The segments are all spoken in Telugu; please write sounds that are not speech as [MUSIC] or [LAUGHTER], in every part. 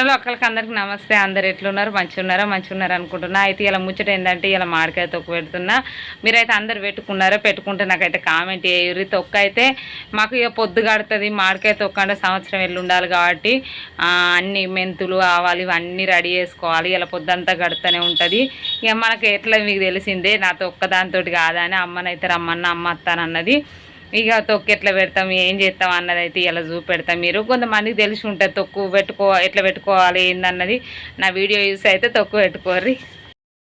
హలో అక్కడికి అందరికి నమస్తే. అందరు ఎట్లున్నారు? మంచిగా మంచిగున్నారు మంచిగా అనుకుంటున్నా. అయితే ఇలా ముచ్చట ఏంటంటే ఇలా మామిడికాయ తొక్కు పెడుతున్నా. మీరైతే అందరు పెట్టుకున్నారో? పెట్టుకుంటే నాకైతే కామెంట్ చేయరు తొక్క అయితే మాకు ఇక పొద్దు కడుతుంది. మామిడికాయ తొక్క అంటే సంవత్సరం వెళ్ళి ఉండాలి కాబట్టి అన్ని మెంతులు ఆవాలు ఇవన్నీ రెడీ చేసుకోవాలి. ఇలా పొద్దంతా గడుతూనే ఉంటుంది. ఇక మనకి ఎట్లా మీకు తెలిసిందే నా తొక్క దానితోటి కాదా అని అమ్మనైతే రమ్మన్న అమ్మ అత్తానన్నది. ఇక తొక్కు ఎట్లా పెడతాం ఏం చేస్తాం అన్నది అయితే ఇలా చూపెడతాం. మీరు కొంతమందికి తెలిసి ఉంటుంది తొక్కు పెట్టుకో ఎట్లా పెట్టుకోవాలి ఏందన్నది. నా వీడియో చూసి అయితే తొక్కు పెట్టుకోర్రి.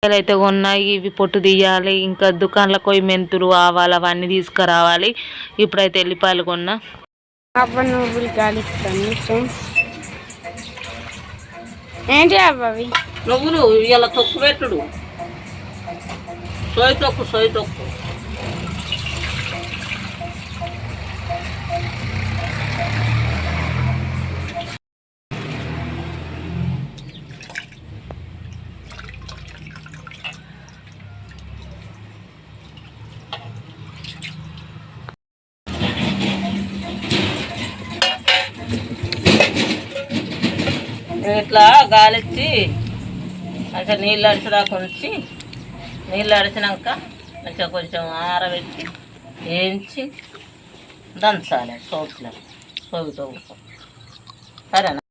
అయితే ఉన్నాయి ఇవి పొట్టు తీయాలి ఇంకా దుకాణంలో పోయి మెంతులు ఆవాలు అవన్నీ తీసుకురావాలి. ఇప్పుడైతే ఎల్లిపాయలు కొన్నా. అవ్వ నువ్వులు కాలిస్తాను ఏంటి అవ్వ అవి? నువ్వులు ఇలా తొక్కు పెట్టుడు. సోయి తొక్కు సోయి తొక్కు. ఇట్లా గాలిచ్చి మంచిగా నీళ్ళు అడిచేదాకా ఉంచి నీళ్ళు అడిచినాక మంచిగా కొంచెం ఆరబెట్టి వేయించి దంచాలి సోపులో సోపుతో సరేనా?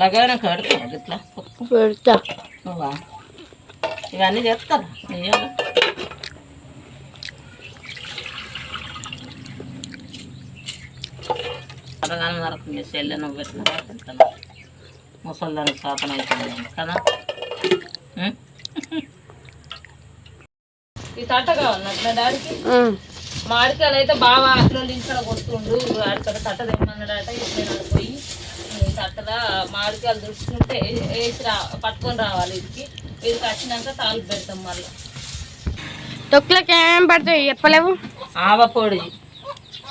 లగాన కడతా ఇట్లా పెడతా. ఇవన్నీ చేస్తారా అరగానే వరకు మీ సెల్లె నువ్వు పెట్టిన ముసళ్ళని శాతం అవుతుంది కదా? ఈ తట్టగా ఉన్నట్ల డాడీకి. మామిడికాయలు అయితే బాగా అట్లా ఇక్కడ కొడుతుండు. అక్కడ తట్ట తెమ్మన్నాడట ఇప్పుడు పోయి తట్టల మామిడికాయలు దృష్టింటే వేసి రా పట్టుకొని రావాలి ఇదికి ఇదికి వచ్చినాక తాలిపు పెడతాం మళ్ళీ. తొక్కులకి ఏమేం పడతాయి? చెప్పలేవు? ఆవ పొడి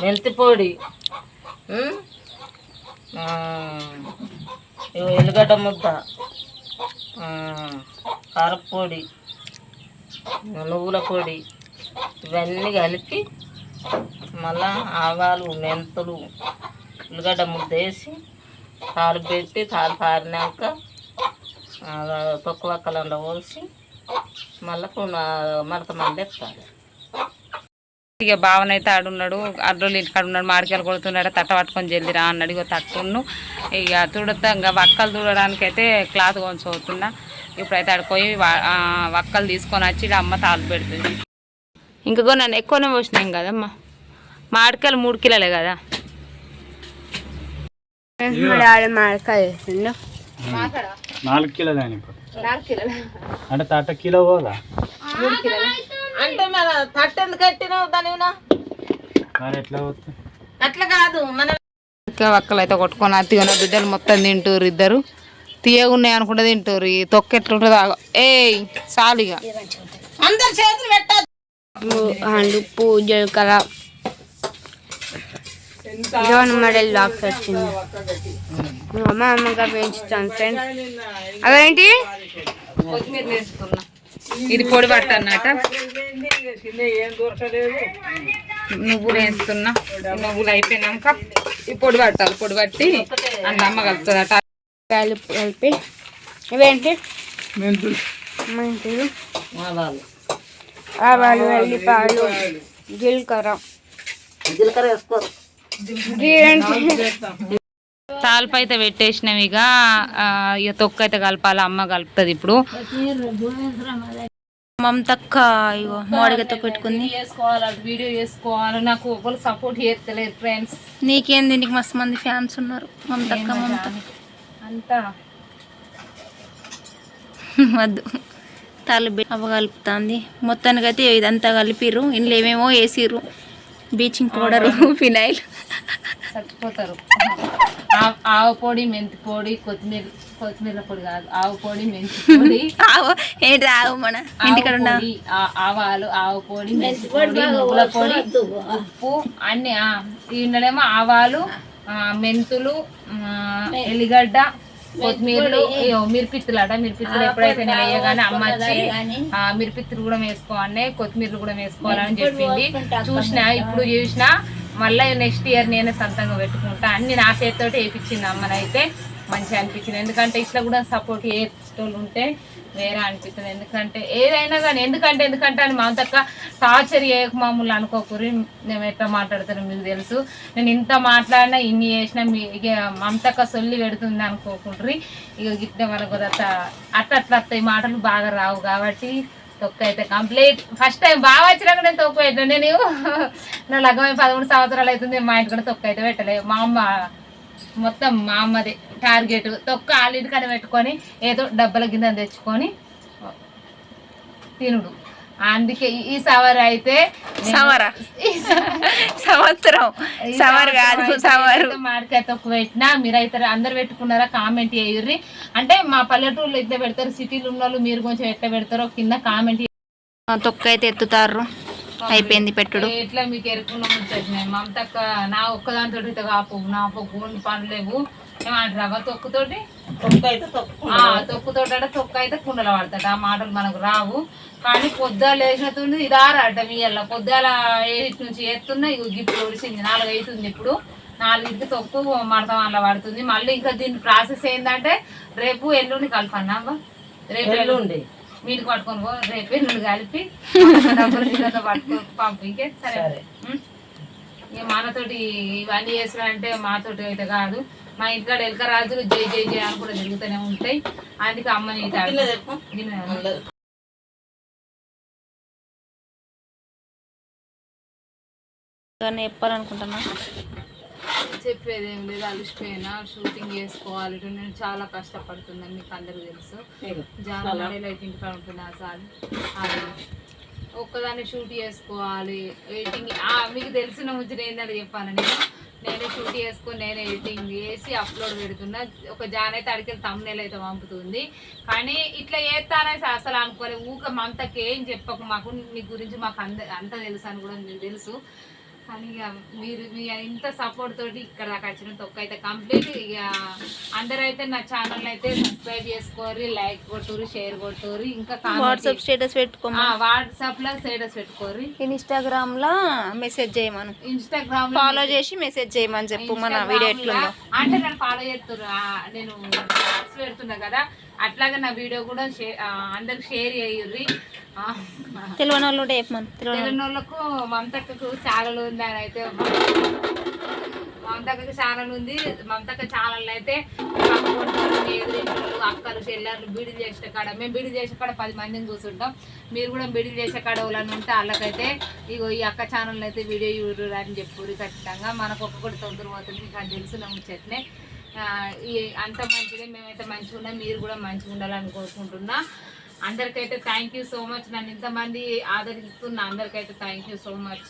మెంతి పొడి ఎల్లిగడ్డ ముద్ద కారపొడి నువ్వుల పొడి ఇవన్నీ కలిపి మళ్ళా ఆవాలు మెంతులు ఉల్లిగడ్డ ముద్ద వేసి తాలు పెట్టి తాలు పారినాక తొక్క వక్కలంలో పోసి మళ్ళీ మడత మళ్ళీ ఎత్తాలి ఇక భావన అయితే ఆడున్నాడు అడ్రోలు ఇంటికాడ ఉన్నాడు. మామిడికాయలు కొడుతున్నాడు. తట్ట పట్టుకొని జల్దిరా అన్నాడు. ఇక తట్టును ఇక తుడతా ఇంకా వక్కలు తుడడానికి అయితే క్లాత్ కొంచెం అవుతున్నా ఇప్పుడైతే ఆడిపోయి వక్కలు తీసుకొని వచ్చి అమ్మ తాలు పెడుతుంది. ఇంకో నన్ను ఎక్కువనే పోసినాం కదమ్మా. మామిడికాయలు మూడు కిలోలే కదా. నాలుగు ఇప్పుడు. అంటే తట్ట కిలో పోదా? అంటే మన తట్టు ఎందుకు కట్టినావు దాని మరి ఎట్లా పోతుంది? అట్లా కాదు మన ఇంకా అయితే కొట్టుకొని అత్తిగా నా బిడ్డలు మొత్తం తింటారు ఇద్దరు. తీయగా ఉన్నాయి అనుకుంటే తింటారు ఈ తొక్క ఎట్లుంటుందో ఏయ్ సాలిగా అందరు చేతులు పెట్టద్దు. అండ్ ఉప్పు జీలకర్ర జోన్ మోడల్ బాక్స్ వచ్చింది. అమ్మ అమ్మగా పెంచుతాను వేసుకున్నా ఇది పొడి పట్ట అన్నట నువ్వులు వేస్తున్నా నువ్వులు అయిపోయినాక ఈ పొడి పట్టాలి. పొడి పట్టి అంత అమ్మ కలుపుతుంది అట కలిపి కలిపి ఇవేంటి మెంతులు. మెంతులు. ఆవాలు. ఎల్లిపాయలు జీలకర్ర. జీలకర్ర వేసుకోరు. తాలిపై అయితే పెట్టేసినాం ఇక. ఆ, ఇక తొక్క అయితే కలపాలి. అమ్మ కలుపుతుంది ఇప్పుడు. మమతక్క ఇగో మోడిగతో పెట్టుకుంది. చేసుకోవాలి వీడియో చేసుకోవాలి. నాకు ఒకరు సపోర్ట్ చేస్తలేరు ఫ్రెండ్స్ నీకేంది? నీకు మస్తు మంది ఫ్యాన్స్ ఉన్నారు. మమతక్క మమత. అంతా. వద్దు. తల అవ్వ కలుపుతుంది. మొత్తానికైతే ఇదంతా కలిపిర్రు. ఇంట్లో ఏమేమో వేసిర్రు. బ్లీచింగ్ పౌడరు ఫినాయిల్ చచ్చిపోతారు. ఆవు పొడి మెంతి పొడి కొత్తిమీర కొత్తిమీర పొడి కాదు ఆవు పొడి మెంతి పొడి. ఆవు ఏంటి ఆవు మన ఇంటికాడ ఆవాలు ఆవు పొడి మెంతి పొడి నువ్వుల పొడి ఉప్పు అన్ని ఆ, ఇందులోనేమో ఆవాలు ఆ, మెంతులు ఆ, ఎల్లిగడ్డ కొత్తిమీరలు మిరిపిత్తులు అట మిరిపిత్తులు ఎప్పుడైతే నేను వేయగానే అమ్మ వచ్చి ఆ, మిరిపిత్తులు కూడా వేసుకోవాలి కొత్తిమీరలు కూడా వేసుకోవాలని చెప్పింది. చూసిన ఇప్పుడు చూసిన మళ్ళీ నెక్స్ట్ ఇయర్ నేనే సొంతంగా పెట్టుకుంటా. అన్ని నా చేతితోటి వేయించింది అమ్మనైతే. మంచిగా అనిపించింది. ఎందుకంటే ఇట్లా కూడా సపోర్ట్ చేసేటోళ్ళు ఉంటే వేరే అనిపిస్తుంది. ఎందుకంటే ఏదైనా కానీ ఎందుకంటే ఎందుకంటే అని మా తక్క టార్చర్ చేయక మామూలు అనుకోకూరి మేము ఎట్లా మాట్లాడుతున్నాం మీకు తెలుసు. నేను ఇంత మాట్లాడినా ఇన్ని చేసినా మీ ఇక మమతక్క సొల్లి పెడుతుంది అనుకోకుండ్రి ఇక గిట్ట మనకు అట్ట అట్లా అట్లా అత్త ఈ మాటలు బాగా రావు కాబట్టి తొక్క అయితే కంప్లీట్. ఫస్ట్ టైం బాగా వచ్చినాక నేను తొక్క పెట్టాను నేను నా లగ్గమై పదమూడు సంవత్సరాలు అవుతుంది మా ఇంటి కూడా తొక్క అయితే పెట్టలేదు. మా అమ్మ మొత్తం మా అమ్మది టార్గెట్ తొక్క ఆలింటికని పెట్టుకొని ఏదో డబ్బల గిన్నె తెచ్చుకొని తినుడు. అందుకే ఈ- సవర్ అయితే సవరా? సంవత్సరం. సవర్ కాదు సవరు. అయితే మామిడికాయ తొక్కు పెట్టినా మీరైతే అందరు పెట్టుకున్నారా? కామెంట్ చేయర్రి. అంటే మా పల్లెటూరులో ఇట్లా పెడతారు సిటీలో ఉన్న వాళ్ళు మీరు కొంచెం ఎట్లా పెడతారో కింద కామెంట్ తొక్క అయితే ఎత్తుతారు అయిపోయింది పెట్టుడు. ఎట్లా మీకు ఎరుకున్న ముచ్చట్లేదు మమతక్క నా ఒక్కదానితో అయితే కాపు నా గోండి పనులేవు ఏమంటారు తొక్కుతోటి? తొక్కుతోట తొక్క అయితే కుండలు పడతాడు ఆ మాటలు మనకు రావు. కానీ పొద్దున లేచినట్టుంది ఇదారట మీ అల్ల. పొద్దుల ఏడింటి నుంచి ఎత్తున్నా ఇగో ఇప్పుడు ఒడిసింది నాలుగు అవుతుంది ఇప్పుడు. నాలుగింటికి తొక్కు మడతం అలా పడుతుంది. మళ్ళీ ఇంకా దీని ప్రాసెస్ ఏంటంటే రేపు ఎల్లుండి కలపన్నా రేపు ఎల్లుండి. మీరు పట్టుకొని పో. రేపు ఎల్లుండి కలిపి [LAUGHS] డబ్బులు దీనితో పట్టుకో పంపింకే సరే? ఇక మనతోటి ఇవన్నీ చేసినంటే మాతోటి అయితే కాదు. మా ఇంటికాడ ఎలక రాజులు జై జై జై అని కూడా జరుగుతూనే ఉంటాయి. అందుకే అమ్మని చెప్పాలనుకుంటున్నా. చెప్పేది ఏం లేదు అలసిపోయినా షూటింగ్ చేసుకోవాలి. నేను చాలా కష్టపడుతున్నాను మీకు అందరికీ తెలుసు. అయితే ఇంటికాడ ఉంటున్నా సార్. ఒక్కదాన్ని షూట్ చేసుకోవాలి. ఎడిటింగ్ మీకు తెలిసిన ముచ్చట ఏంటంటే చెప్పాను నేను. నేనే షూట్ చేసుకొని నేనే ఎడిటింగ్ చేసి అప్లోడ్ పెడుతున్నా. ఒక జాన్ అయితే అడిగిన తమ్నేల్ అయితే పంపుతుంది. కానీ ఇట్లా చేస్తానని అసలు అనుకోలేదు ఊక మంతకి ఏం చెప్పకు మాకు. మీ గురించి మాకు అంత అంత తెలుసు అని కూడా మీకు తెలుసు. కానీ ఇక మీరు మీ ఇంత సపోర్ట్ తోటి ఇక్కడ దాకా వచ్చిన తొక్క అయితే కంప్లీట్ ఇక అందరైతే నా ఛానల్ అయితే సబ్స్క్రైబ్ చేసుకోరి లైక్ కొట్టుర్రి షేర్ కొట్టుర్రి ఇంకా వాట్సాప్ స్టేటస్ పెట్టుకోమా? వాట్సాప్లో స్టేటస్ పెట్టుకోర్రి. ఇన్స్టాగ్రామ్ లా మెసేజ్ చేయమను. ఇన్స్టాగ్రామ్ ఫాలో చేసి మెసేజ్ చేయమని చెప్పు మన వీడియో అంటే నేను ఫాలో చేస్తున్నా నేను పెడుతున్నా కదా అట్లాగే నా వీడియో కూడా షేర్ అందరికి షేర్ చేయుర్రి. తెలియని వాళ్ళు ఉంటే చెప్పమను తెలియని వాళ్ళకు మమతక్కకు ఛానల్ ఉంది అని అయితే మమతక్కకు ఛానల్ ఉంది. మమతక్క ఛానల్ అయితే ఎదురింటోళ్ళు అక్కలు చెల్లెళ్ళు బీడీలు చేసే కాడ మేము బీడీలు చేసే కాడ పది మందిని కూర్చుంటాం. మీరు కూడా బీడీలు చేసే కాడ వాళ్ళని ఉంటే వాళ్ళకైతే ఇగో ఈ అక్క ఛానల్ అయితే వీడియో చూడరు అని చెప్పుర్రి ఖచ్చితంగా. మనకు ఒక్కొక్కటి తొందర పోతుంది. మీకు తెలుసు నమ్ము చెట్లే ఈ అంత మంచిదే. మేమైతే మంచిగా ఉన్నాం. మీరు కూడా మంచిగా ఉండాలని కోరుకుంటున్నా. అందరికైతే థ్యాంక్ యూ సో మచ్ నన్ను ఇంతమంది ఆదరిస్తున్న అందరికైతే థ్యాంక్ యూ సో మచ్